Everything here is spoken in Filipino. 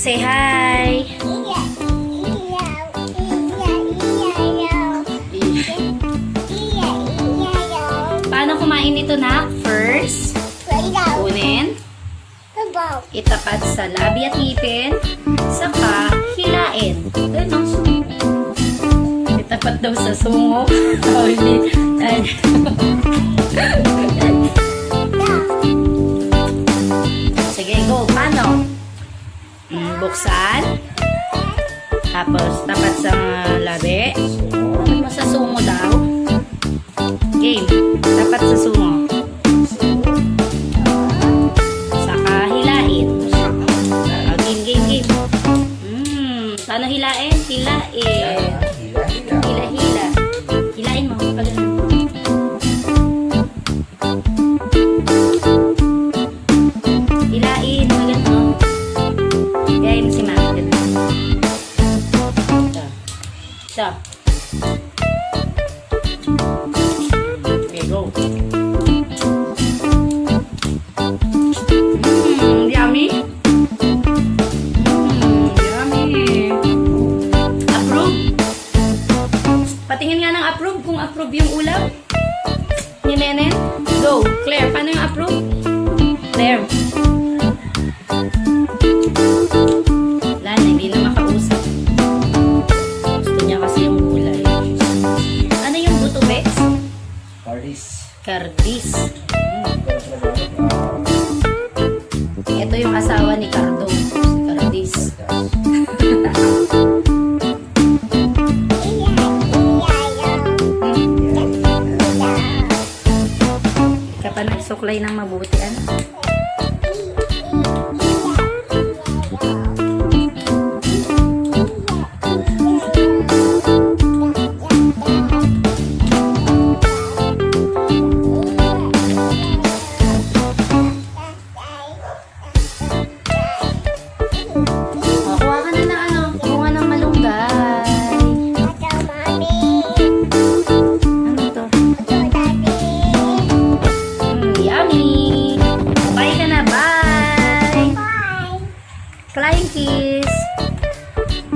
Say hi. Paano kumain ito na? First, kunin, itapat sa labi at ngipin, saka hilain. Ganun. Itapat daw sa sungo. Uli. Ay. Buksan. Tapos, tapat sa labi. Tapat mo sa sungo daw. Game. Tapat sa sungo. Saka hilain. Ah, game, game, game. Mm, paano hilain? Hilain. Okay, go. Mmm, yummy. Mmm, yummy. Approve? Patingin nga ng approve kung approve yung ulam. Ni Nenen. Go. Claire, paano yung approve? Claire. Cardis. Ito yung asawa ni Cardo. Cardis. Kapag nagsuklay ng mabuti, ano? flying kiss.